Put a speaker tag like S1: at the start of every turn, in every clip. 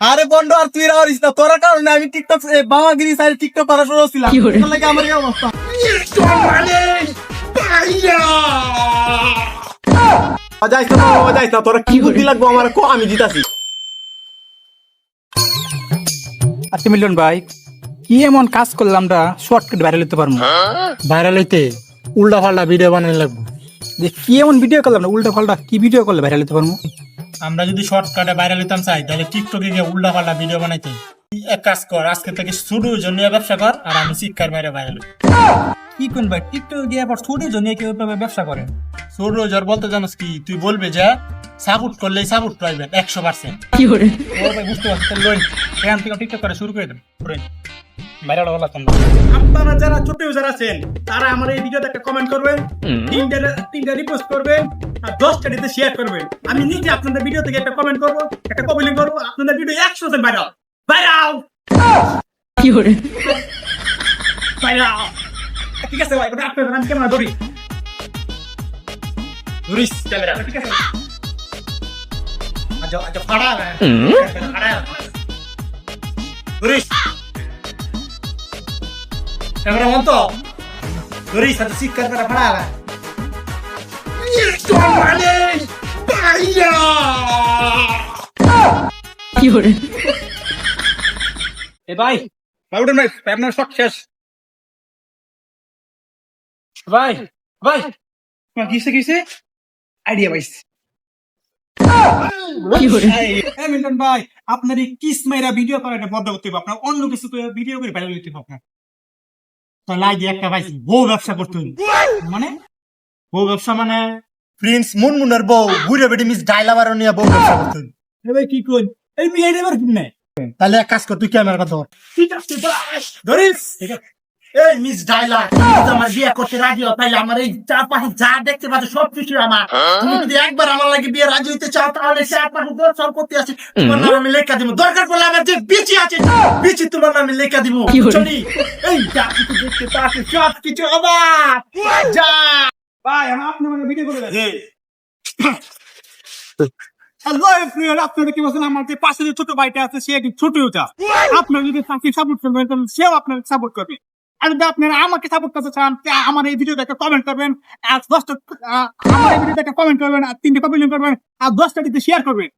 S1: আরে বন্ধু আর তুই রাওয়ারিস না। তোর কারণে আমি টিকটক এ, বাবাগিরি সাইড টিকটক করা? শুরু? তোর লাগে আমার এই অবস্থা? যাইস না যাইস না। তোরা কি বুদ্ধি লাগবো? আমার কো আমি জিতাছি।
S2: আচ্ছা মিলন ভাই কি এমন কাজ করলাম আমরা শর্টকাট ভাইরাল হতে পারব?
S3: ভাইরাল হইতে উল্টা পাল্টা ভিডিও বানানো লাগবো।
S2: যে কি এমন ভিডিও করলাম না উল্টা পাল্টা কি ভিডিও করলে ভাইরাল হতে পারব?
S3: আমরা যদি শর্টকাটে ভাইরাল হইতাম চাই তাহলে টিকটকে গিয়ে উল্টা পাল্টা ভিডিও বানাইতে এক কাজ কর আজকে থেকে শুরু জন্য ব্যবসা কর আর আমি শিক্ষার বাইরে ভাইরাল
S2: কি কোন ভাই টিকটক গিয়ে আবার জন্য কেউ ব্যবসা করে?
S3: বলতে জানোস কি? তুই বলবে যে সাপোর্ট করলে সাপোর্ট পাইবেন একশো পার্সেন্ট
S2: ও ভাই বুঝতে পারছি লইন এখান থেকে টিকটক করে শুরু করে দেন ভাইরাল
S1: আপনারা যারা ছোট ইউজার আছেন তারা আমার এই ভিডিওতে একটা কমেন্ট করবেন তিনটা তিনটা রিপোস্ট করবেন আর দশটা দিতে শেয়ার করবেন। আমি নিজে আপনাদের ভিডিও থেকে একটা কমেন্ট করব একটা কমেন্ট করব আপনাদের ভিডিও একশো জন ভাইরাল ভাইরাল ভাইরাল ঠিক আছে ভাই ওটা আপনাদের আমি কেমন ধরি।
S3: ধরিস ক্যামেরা
S1: ঠিক আছে আচ্ছা আচ্ছা ফাড়া। ফাড়া।
S3: ধরিস। ক্যামেরা মন তো ধরিস হাতে শিক্ষার করে ফাড়া।
S2: এ ভাই। ভাই উঠুন ভাই ভাই আপনার শখ শেষ। ভাই ভাই। তোমার কিসে কিসে? আইডিয়া ভাই আপনার এই কিস মাইরা ভিডিও করে এটা বন্ধ করতে হবে আপনার অন্য কিছু ভিডিও করে ভাইরাল হইতে হবে আপনার।
S3: তো লাগে একটা পাইছি বউ ব্যবসা করতে।
S2: মানে?
S3: বউ ব্যবসা মানে প্রিন্স মুনমুনের বউ বুড়ে বেটি মিস ডাইলাবার নিয়ে বউ ব্যবসা করতে।
S2: ভাই কি কই এই মেয়ে এবার কি নাই
S3: তাহলে এক কাজ কর তুই ক্যামেরাটা ধর।
S1: ঠিক আছে
S3: ধরিস? এই মিস ডাইলা আমার বিয়ে করতে রাজি হও তাহলে আমার এই চারপাশে যা দেখতে পাচ্ছ সব কিছু আমার। তুমি যদি একবার আমার লাগে বিয়ে রাজি হইতে চাও তাহলে করতে আছে তোমার নাম আমি লেখা দিব। দরকার পড়লে আমার যে বিচি আছে বিচি তোমার নামে লেখা দিব। চলি। এই যা কিছু দেখতে পাচ্ছ সব কিছু আমার। যা।
S2: ভাই আমি আপনি মানে ভিডিও করে হ্যালো এভরিওয়ান আপনারা কি বলছেন? আমার যে পাশে যে ছোট ভাইটা আছে সে একটু ছোট ইউটা আপনারা যদি তাকে সাপোর্ট করবেন তাহলে সেও আপনাকে সাপোর্ট করবে। আর যদি আপনারা আমাকে সাপোর্ট করতে চান তা আমার এই ভিডিওতে একটা কমেন্ট করবেন আর দশটা আহ, আমার এই ভিডিওতে একটা কমেন্ট করবেন আর তিনটে কমেন্ট করবেন আর দশটা দিতে শেয়ার করবেন।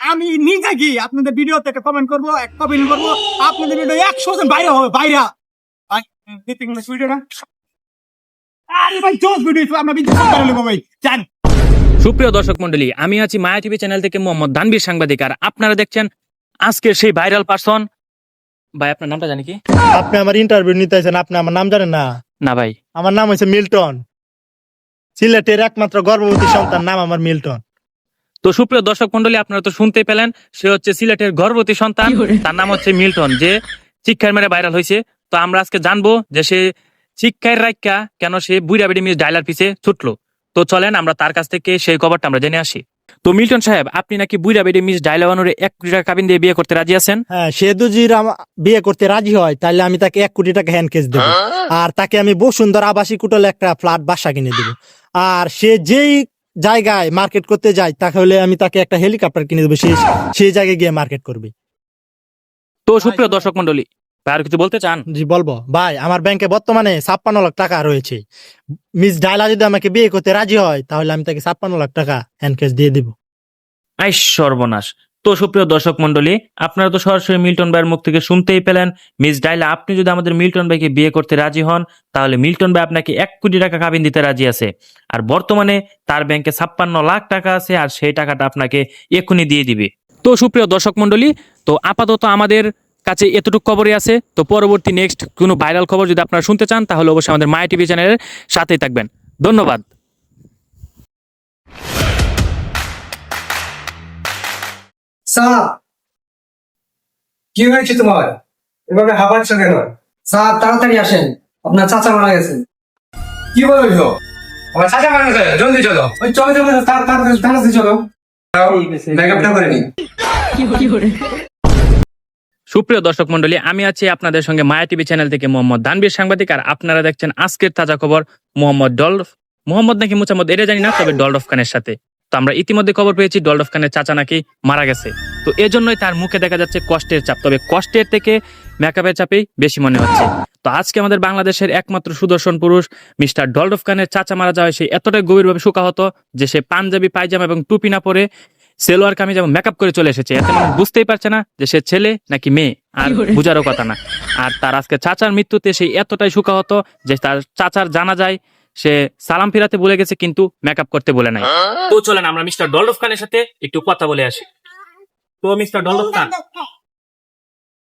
S2: আমি নিজে গিয়ে আপনাদের ভিডিওতে একটা কমেন্ট করব এক কমেন্ট করব আপনাদের ভিডিও একশো জন বাইরে হবে বাইরে ভিডিওটা আরে ভাই জোস ভিডিও আমরা ভিডিও করে নেব ভাই। জান।
S4: সুপ্রিয় দর্শক মন্ডলী আমি আছি মায়া টিভি চ্যানেল থেকে মোহাম্মদ দানবীর সাংবাদিক। আর আপনারা দেখছেন আজকের সেই ভাইরাল পার্সন ভাই আপনার নামটা জানি কি?
S3: আপনি আমার ইন্টারভিউ নিতে আছেন আপনি আমার নাম জানেন না?
S4: না ভাই।
S3: আমার নাম হচ্ছে মিল্টন। সিলেটের একমাত্র গর্ভবতী সন্তান নাম আমার মিল্টন।
S4: তো সুপ্রিয় দর্শক মন্ডলী আপনারা তো শুনতেই পেলেন সে হচ্ছে সিলেটের গর্ভবতী সন্তান তার নাম হচ্ছে মিল্টন যে শিক্ষার মেরে ভাইরাল হয়েছে তো আমরা আজকে জানব যে সে শিক্ষার রাখা কেন সে বুড়া বেড়ি মিস ডাইলার পিছে ছুটলো? তো চলেন আমরা তার কাছ থেকে সেই খবরটা আমরা জেনে আসি। তো মিল্টন সাহেব আপনি নাকি বুড়া বেড়ি মিস ডাইলাবানোর এক কোটি টাকা কাবিন দিয়ে বিয়ে করতে রাজি আছেন?
S3: হ্যাঁ সে যদি বিয়ে করতে রাজি হয় তাহলে আমি তাকে এক কোটি টাকা হ্যান্ড কেস দেবো আর তাকে আমি বসুন্ধরা আবাসিক হোটেলে একটা ফ্ল্যাট বাসা কিনে দেবো। আর সে যেই জায়গায় মার্কেট করতে যায় তাহলে আমি তাকে একটা হেলিকপ্টার কিনে দেবো। সে সেই জায়গায় গিয়ে মার্কেট করবে।
S4: তো সুপ্রিয় দর্শক মন্ডলী আর কিছু বলতে চান?
S3: জি বলব। ভাই আমার ব্যাংকে বর্তমানে ছাপ্পান্ন লাখ টাকা রয়েছে। মিস ডায়লা যদি আমাকে বিয়ে করতে রাজি হয় তাহলে আমি তাকে ছাপ্পান্ন লাখ টাকা হ্যান্ড ক্যাশ দিয়ে দিব।
S4: আই সর্বনাশ। তো সুপ্রিয় দর্শক মন্ডলী আপনারা তো সরাসরি মিল্টন ভাইয়ের মুখ থেকে শুনতেই পেলেন মিস ডাইলা আপনি যদি আমাদের মিল্টন ভাইকে বিয়ে করতে রাজি হন তাহলে মিল্টন ভাই আপনাকে এক কোটি টাকা কাবিন দিতে রাজি আছে। আর বর্তমানে তার ব্যাংকে ছাপ্পান্ন লাখ টাকা আছে আর সেই টাকাটা আপনাকে এক্ষুনি দিয়ে দিবে। তো সুপ্রিয় দর্শক মন্ডলী তো আপাতত আমাদের কাছে এতটুকু খবরই আছে। তো পরবর্তী নেক্সট কোনো ভাইরাল খবর যদি আপনারা শুনতে চান তাহলে অবশ্যই আমাদের মায়া টিভি চ্যানেলের সাথেই থাকবেন। ধন্যবাদ।
S5: স্যার কি হয়েছে তোমার? এভাবে হাঁপাচ্ছ কেন? স্যার তাড়াতাড়ি আসেন। আপনার চাচা মারা গেছে। কি বলছো আমার চাচা মারা গেছে জলদি চলো। ওই চলো চলো তাড়াতাড়ি চলো। ব্যাকআপটা করে নি।
S4: সুপ্রিয় দর্শক মন্ডলী আমি আছি আপনাদের সঙ্গে মায়া টিভি চ্যানেল থেকে মোহাম্মদ দানবীর সাংবাদিক, আর আপনারা দেখছেন আজকের তাজা খবর মোহাম্মদ ডলফ। মোহাম্মদ নাকি মুচাম্মদ এটা জানি না, তবে ডলফ খানের সাথে। তো আমরা ইতিমধ্যে খবর পেয়েছি ডলডফ খানের চাচা নাকি মারা গেছে। তো এজন্যই তার মুখে দেখা যাচ্ছে কষ্টের চাপ। তবে কষ্টের থেকে মেকআপের চাপেই বেশি মনে হচ্ছে। তো আজকে আমাদের বাংলাদেশের একমাত্র সুদর্শন পুরুষ, মিস্টার ডলডফ খানের চাচা মারা যাওয়ায় সে এতটাই গভীরভাবে শোকা হতো যে সে পাঞ্জাবি, পায়জামা এবং টুপি না পরে সেলোয়ার কামিজ এবং মেকআপ করে চলে এসেছে এতে মানুষ বুঝতেই পারছে না যে সে ছেলে নাকি মেয়ে আর বুঝারও কথা না। আর তার আজকে চাচার মৃত্যুতে সে এতটাই শোকা হতো যে তার চাচার জানা যায় সে সালাম ফিরাতে বলে গেছে কিন্তু মেকআপ করতে বলে নাই। তো চলেন আমরা মিস্টার ডলডফ খানের সাথে একটু কথা বলে আসি। তো মিস্টার ডলডফ খান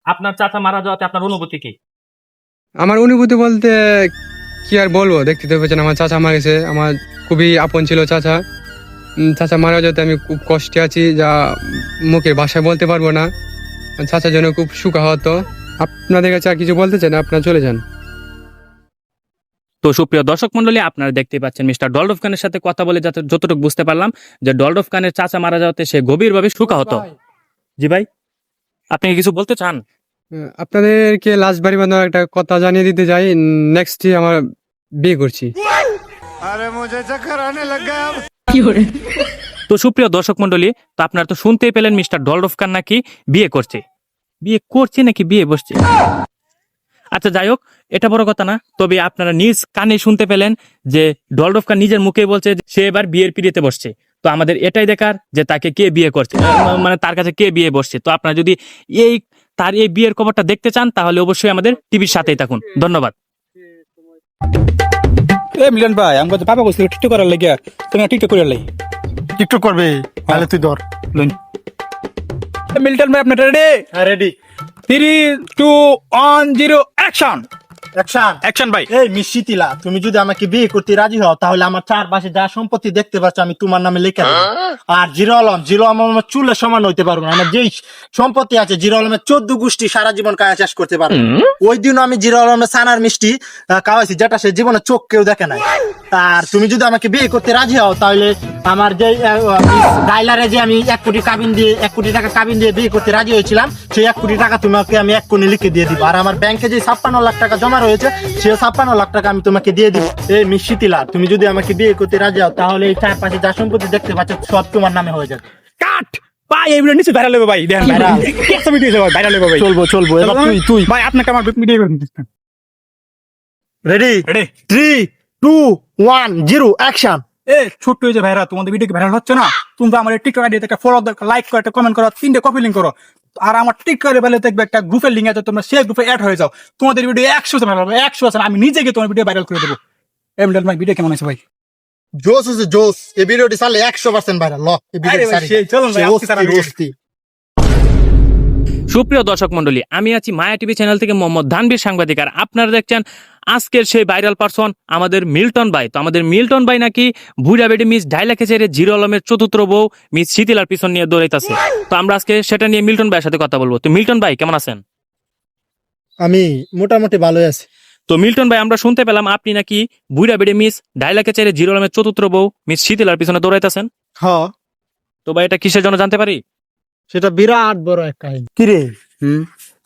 S4: আপনার চাচা মারা যাওয়াতে আপনার অনুভূতি কি?
S5: আমার অনুভূতি বলতে কি আর বলব? দেখতে তো পেয়েছেন আমার চাচা মারা গেছে। আমার খুবই আপন ছিল চাচা। চাচা মারা যেতে আমি খুব কষ্টে আছি যা মুখের ভাষায় বলতে পারব না। চাচার জন্য খুব সুখা হতো আপনাদের কাছে আর কিছু বলতে চান? আপনারা চলে যান।
S4: তো সুপ্রিয় দর্শক মন্ডলী আপনারা দেখতে পাচ্ছেন মিস্টার ডলডফ খানের সাথে কথা বলে যাতে যতটুকু বুঝতে পারলাম যে ডলডফ খানের চাচা মারা যাওয়াতে সে গভীরভাবে সুখা হতো জি ভাই আপনি কিছু বলতে চান?
S5: আপনাদেরকে লাস্ট বাড়ি বাঁধার একটা কথা জানিয়ে দিতে চাই। নেক্সট আমার বিয়ে করছি।
S4: তো সুপ্রিয় দর্শক মন্ডলী তো আপনারা তো শুনতেই পেলেন মিস্টার ডলডফ খান নাকি বিয়ে করছে। বিয়ে করছে নাকি বিয়ে বসছে? আচ্ছা যাই হোক, এটা বড় কথা না, তবে আপনারা নিজ কানে শুনতে পেলেন যে ডলডফ খান নিজের মুখে বলছে সে এবার বিয়ের পিড়িতে বসছে। তো আমাদের এটাই দেখার যে তাকে কে বিয়ে করছে মানে তার কাছে কে বিয়ে বসছে। তো আপনারা যদি এই, তার এই বিয়ের খবরটা দেখতে চান, তাহলে অবশ্যই আমাদের টিভির সাথেই থাকুন। ধন্যবাদ।
S2: এ মিলন ভাই আমাকে তো বাবা কইছিল টিকটক করার লাগে তুমি টিকটক করে লাগি
S3: টিকটক করবে তাহলে তুই ধর।
S2: মিল্টন ভাই আপনার রেডি
S3: হ্যাঁ ready
S2: three two one zero action
S3: action
S2: action ভাই
S3: এই মিশিতিলা তুমি যদি আমাকে বিয়ে করতে রাজি হও তাহলে আমার চারপাশে যা সম্পত্তি দেখতে পাচ্ছ আমি তোমার নামে লিখে দেবো। আর জিরো আলম জিরো আলম আমার চুলে সমান হইতে পারব না। আমার যেই সম্পত্তি আছে জিরো আলমের চোদ্দ গোষ্ঠী সারা জীবন কায়া চাষ করতে পারব। ওই দিন আমি জিরো আলমের সানার মিষ্টি খাওয়াইছি যেটা সে জীবনে চোখ কেউ দেখে নাই। আর তুমি যদি আমাকে বিয়ে করতে রাজি হও তাহলে আমার যে ডাইলারে যে আমি এক কোটি কাবিন দিয়ে এক কোটি টাকা কাবিন দিয়ে বিয়ে করতে রাজি হয়েছিলাম সেই এক কোটি টাকা তোমাকে আমি এক কোণে লিখে দিয়ে দিব। আর আমার ব্যাংকে যে ছাপ্পান্ন লাখ টাকা জমা রয়েছে সে ছাপ্পান্ন লাখ টাকা আমি তোমাকে দিয়ে দিব। এই মিশিতিলা তুমি যদি আমাকে বিয়ে করতে রাজি হও তাহলে এই চারপাশে যা সম্পত্তি দেখতে পাচ্ছ সব তোমার নামে হয়ে যাবে।
S2: কাট! ভাই এই ভিডিও নিচে ভাইরাল হবে ভাই। দেখেন ভাইরাল কেসা ভিডিও যাবে ভাইরাল হবে ভাই।
S3: চলবো চলবো এবার তুই তুই।
S2: ভাই আপনাকে আমার video
S3: ready
S2: ready
S3: three two one zero action
S2: এ ছোট্ট যে ভাইরা তোমাদের ভিডিও ভাইরাল হচ্ছে না? তোমরা আমার টিকটক আইডি থেকে ফলো লাইক করো একটা কমেন্ট করো তিনটে কপি লিঙ্ক করো। আর আমার টিকটকের বেলে দেখবে একটা গ্রুপের লিঙ্ক আছে তোমরা সেই গ্রুপে অ্যাড হয়ে যাও। তোমাদের ভিডিও একশো ভাইরাল হবে একশো আছে আমি নিজে গিয়ে তোমার ভিডিও ভাইরাল করে দেবো। এমডেল ভাই ভিডিও কেমন আছে ভাই?
S3: জোস আছে জোস এই ভিডিওটি চালে একশো পার্সেন্ট ভাইরাল ল এই ভিডিওটি।
S4: সুপ্রিয় দর্শক মন্ডলী আমি আছি মায়া টিভি চ্যানেল থেকে মোহাম্মদ ধানবীর সাংবাদিক আর আপনারা দেখছেন আজকের সেই ভাইরাল পারসন আমাদের মিল্টন ভাই। তো আমাদের মিল্টন ভাই নাকি ভুইরা বেডি মিস ডাইলাকে ছেড়ে জিরো আলমের চতুর্থ বউ মিস শীতিলার পিছন নিয়ে দৌড়াইতেছে। তো আমরা আজকে সেটা নিয়ে মিল্টন ভাইয়ের সাথে কথা বলব। তো মিল্টন ভাই কেমন আছেন?
S3: আমি মোটামুটি ভালোই আছি।
S4: তো মিল্টন ভাই আমরা শুনতে পেলাম আপনি নাকি বুইরা বেডে মিস ডাইলাকে ছেড়ে জিরো আলমের চতুর্থ বউ মিস শীতিলার পিছনে দৌড়াইতেছেন।
S3: হ্যাঁ
S4: তো ভাই এটা কিসের জন্য জানতে পারি?
S3: সেটা বিরাট বড় এক কাহিনী। কিরে?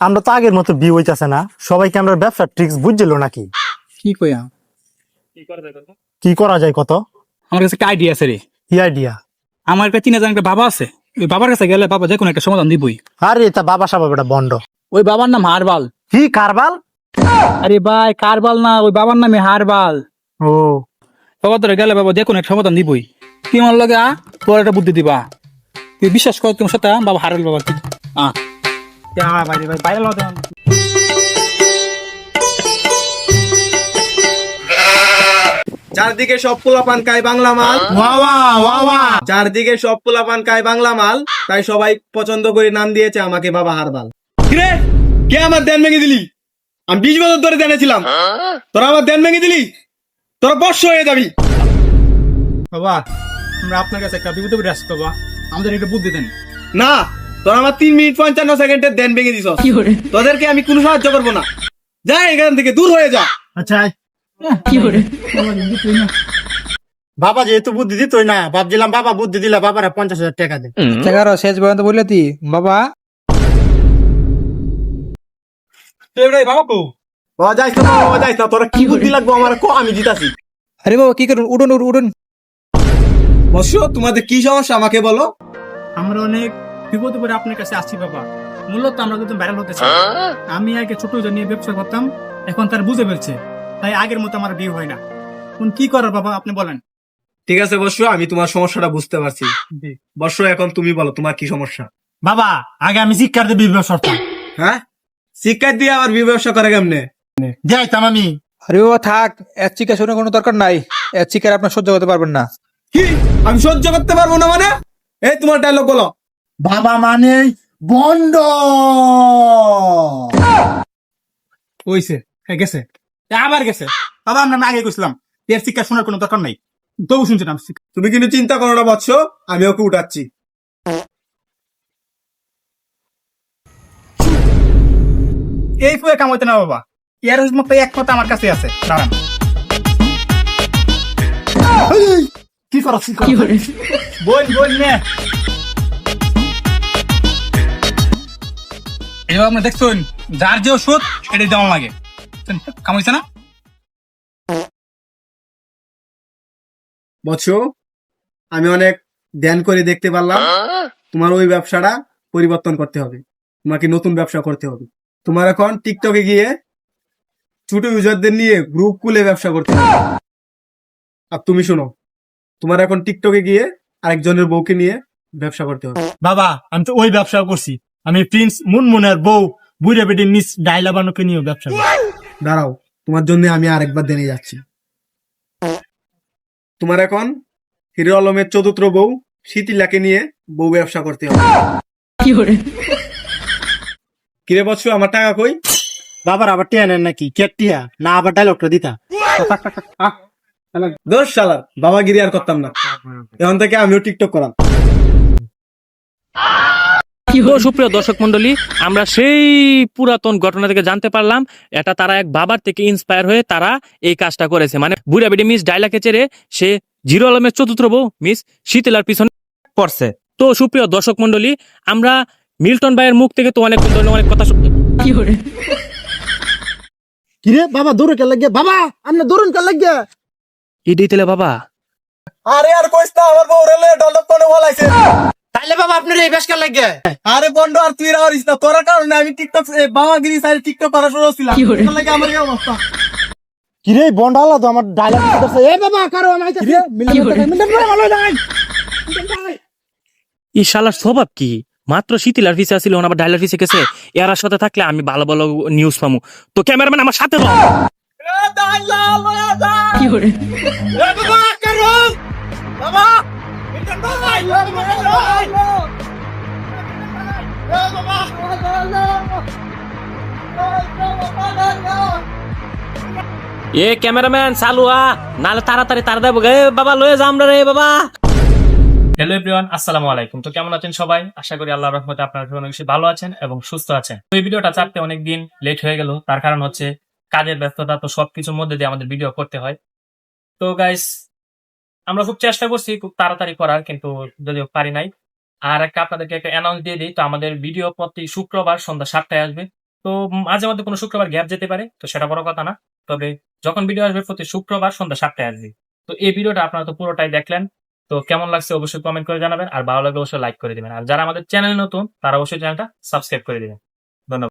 S3: আমরা তো আগের মতো বিয়ে হইতাছে না। সবাইকে আমরা ব্যবসা ট্রিক্স বুঝছিল নাকি?
S2: কি কইয়া?
S3: কি করা যায় কত?
S2: আমার কাছে একটা আইডিয়া আছে রে।
S3: কি আইডিয়া
S2: আমার কাছে তিন হাজার একটা বাবা আছে। ওই বাবার কাছে গেলে বাবা যে কোনো একটা সমাধান দিবই।
S3: আরে তা বাবা সাহেব এটা বন্ড।
S2: ওই বাবার নাম হারবাল।
S3: কি কারবাল?
S2: আরে ভাই কারবাল না ওই বাবার নামে হারবাল।
S3: ও।
S2: বাবা তোরা গেলে বাবা যে কোনো একটা সমাধান দিবই। তুই আমার লগে তোর একটা বুদ্ধি দিবা। তুই বিশ্বাস কর তোমার সাথে বাবা হারাল বাবা তুই ভাই বাইরে লগে
S6: চারদিকে সব পোলাপান খায় বাংলা মাল।
S3: ওয়াওয়া
S6: চারদিকে সব পোলাপান খায় বাংলা মাল। তাই সবাই পছন্দ করে নাম দিয়েছে আমাকে বাবা হারবাল। কিরে? কে আমার দেন ভেঙে দিলি? আমি বিশ বছর ধরে জেনেছিলাম তোরা আমার দেন ভেঙে দিলি? তোরা বর্ষ হয়ে যাবি।
S2: বাবা আমরা আপনার কাছে একটা বিপদে আসছি বাবা আমাদের একটা বুদ্ধি দেন।
S6: না তোরা আমার তিন মিনিট পঞ্চান্ন সেকেন্ডের দেন ভেঙে দিস তোদেরকে আমি কোনো সাহায্য করব না। যা এখান থেকে দূর হয়ে যা।
S3: আচ্ছা বাবা যেহেতু বুদ্ধি দিতই না ভাবছিলাম বাবা বুদ্ধি দিলে বাবারা পঞ্চাশ হাজার টাকা দে।
S5: এগারো শেষ পর্যন্ত বললে তুই বাবা।
S2: বাবা কো
S6: যাইস না বাবা যাইস না তোরা কি বুদ্ধি লাগবো আমার কো আমি জিতাছি
S5: আরে বাবা কি করুন?
S6: তোমাদের কি সমস্যা আমাকে বলো।
S1: আমরা অনেক বিপদে পড়ে আপনার কাছে আসছি বাবা। মূলত আমরা কিন্তু ভাইরাল হতে চাই। আমি আগে ছোট নিয়ে ব্যবসা করতাম এখন তার বুঝে ফেলছে। তাই আগের মতো আমার বিয়ে হয় না। এখন কি করার বাবা আপনি বলেন।
S6: ঠিক আছে বৎস আমি তোমার সমস্যাটা বুঝতে পারছি। বৎস এখন তুমি বলো তোমার কি সমস্যা?
S2: বাবা আগে আমি শিক্ষার দিয়ে বিয়ে করতাম।
S6: হ্যাঁ? শিক্ষার দিয়ে আবার বিয়ে ব্যবসা করে কেমনে?
S2: যাইতাম আমি।
S7: আরে বাবা থাক এর চিকা শোনার কোনো দরকার নাই। এর চিকার আপনার সহ্য করতে পারবেন না।
S6: কি? আমি সহ্য করতে পারব না মানে? এই তোমার ডায়লগ বলো।
S3: বাবা মানে বন্ড
S2: হইছে হয়ে গেছে? আবার গেছে? বাবা আমরা আগে গেছিলাম এর শিক্ষা শোনার কোনো দরকার নাই। তবু শুনছিলাম
S6: তুমি কিন্তু চিন্তা করো না বৎস। আমি ওকে উঠাচ্ছি।
S2: এই ফুয়ে কাম হইতে না বাবা। এর মতো এক কথা আমার কাছে আছে। দাঁড়ান। কি করো কি করো? বল বল নে। দেখছেন যার যে ওষুধ এটা দেওয়া লাগে। কামাইছে না?
S6: বৎস আমি অনেক ধ্যান করে দেখতে পারলাম। তোমার ওই ব্যবসাটা পরিবর্তন করতে হবে। তোমাকে নতুন ব্যবসা করতে হবে। তোমার এখন টিকটকে গিয়ে ছোট ইউজারদের নিয়ে গ্রুপ খুলে ব্যবসা করতে হবে। আর তুমি শোনো তোমার এখন টিকটকে গিয়ে আরেকজনের বউকে নিয়ে ব্যবসা করতে হবে।
S2: বাবা আমি তো ওই ব্যবসা করছি। আমি প্রিন্স মুনমুনের বউ বুড়ে বেটি মিস ডাইলা বানুকে নিয়ে ব্যবসা করি।
S6: দাঁড়াও তোমার জন্য আমি আরেকবার দেনে যাচ্ছি। তোমার এখন হিরো আলমের চতুর্থ বউ শীতিলাকে নিয়ে বউ ব্যবসা করতে হবে। কিরে বৎস আমার টাকা কই?
S2: বাবার আবার টিয়া নেন নাকি? কে টিয়া? না আবার ডায়লগটা দিতা।
S6: দোষ শালার বাবা গিরি আর করতাম না। এখন থেকে আমিও টিকটক করাম।
S4: তো সুপ্রিয় দর্শক মন্ডলী আমরা সেই পুরাতন ঘটনা থেকে জানতে পারলাম এটা তারা এক বাবার থেকে ইন্সপায়ার হয়ে তারা এই কাজটা করেছে। মানে বুড়া বেডি মিস ডাইলাকে চেড়ে সে জিরো আলমের চতুর্থ বউ মিস শীতলার পিছনে পড়ছে। তো সুপ্রিয় দর্শক মন্ডলী আমরা মিল্টন ভাইয়ের মুখ থেকে তো অনেক ধরনের অনেক কথা শুন-
S3: কিরে বাবা দৌড়ে কে লাগে বাবা আপনি দৌড়ুন কে লাগে
S4: এই দিতেলে বাবা।
S6: আরে আর কইস না আমার বউ রেলে ডলক করে বলাইছে।
S3: তাইলে বাবা আপনার এই লাগে।
S6: আরে বন্ধ আর তুই রাওয়ারিস না। তোর কারণে আমি টিকটক সাইড টিকটক করা শুরু ছিলাম। লাগে আমার অবস্থা।
S3: কিরে আলাদা আমার ডায়লগ এ বাবা কারও আমি আইতাছি। মিলে ভালো নাই।
S4: এই শালার স্বভাব কি? মাত্র শীতলার পিছে আসছিল আবার ডাইলার পিছে গেছে। এরার সাথে থাকলে আমি ভালো ভালো নিউজ পামু। তো ক্যামেরাম্যান আমার সাথে কারও
S3: বাবা
S4: এ ক্যামেরাম্যান আ। নালে তাড়াতাড়ি তাড়া দেবো গে। বাবা, লয়ে যা আমরা রে বাবা। হ্যালো এভরিওয়ান, আসসালামু আলাইকুম। তো কেমন আছেন সবাই? আশা করি আল্লাহ রহমতে আপনারা অনেক বেশি ভালো আছেন এবং সুস্থ আছেন। তো এই ভিডিওটা চাপতে অনেক দিন লেট হয়ে গেল। তার কারণ হচ্ছে কাজের ব্যস্ততা তো সবকিছুর মধ্যে দিয়ে আমাদের ভিডিও করতে হয়। তো গাইস আমরা খুব চেষ্টা করছি খুব তাড়াতাড়ি করার, কিন্তু যদিও পারি নাই। আর একটা আপনাদেরকে একটা অ্যানাউন্স দিয়ে দিই, তো আমাদের ভিডিও প্রতি শুক্রবার সন্ধ্যা সাতটায় আসবে। তো মাঝে মধ্যে কোনো শুক্রবার গ্যাপ যেতে পারে, তো সেটা বড় কথা না। তবে যখন ভিডিও আসবে প্রতি শুক্রবার সন্ধ্যা সাতটায় আসবে। তো এই ভিডিওটা আপনারা তো পুরোটাই দেখলেন। তো কেমন লাগছে অবশ্যই কমেন্ট করে জানাবেন, আর ভালো লাগলে অবশ্যই লাইক করে দিবেন। আর যারা আমাদের চ্যানেল নতুন, তারা অবশ্যই চ্যানেলটা সাবস্ক্রাইব করে দিবেন। ধন্যবাদ।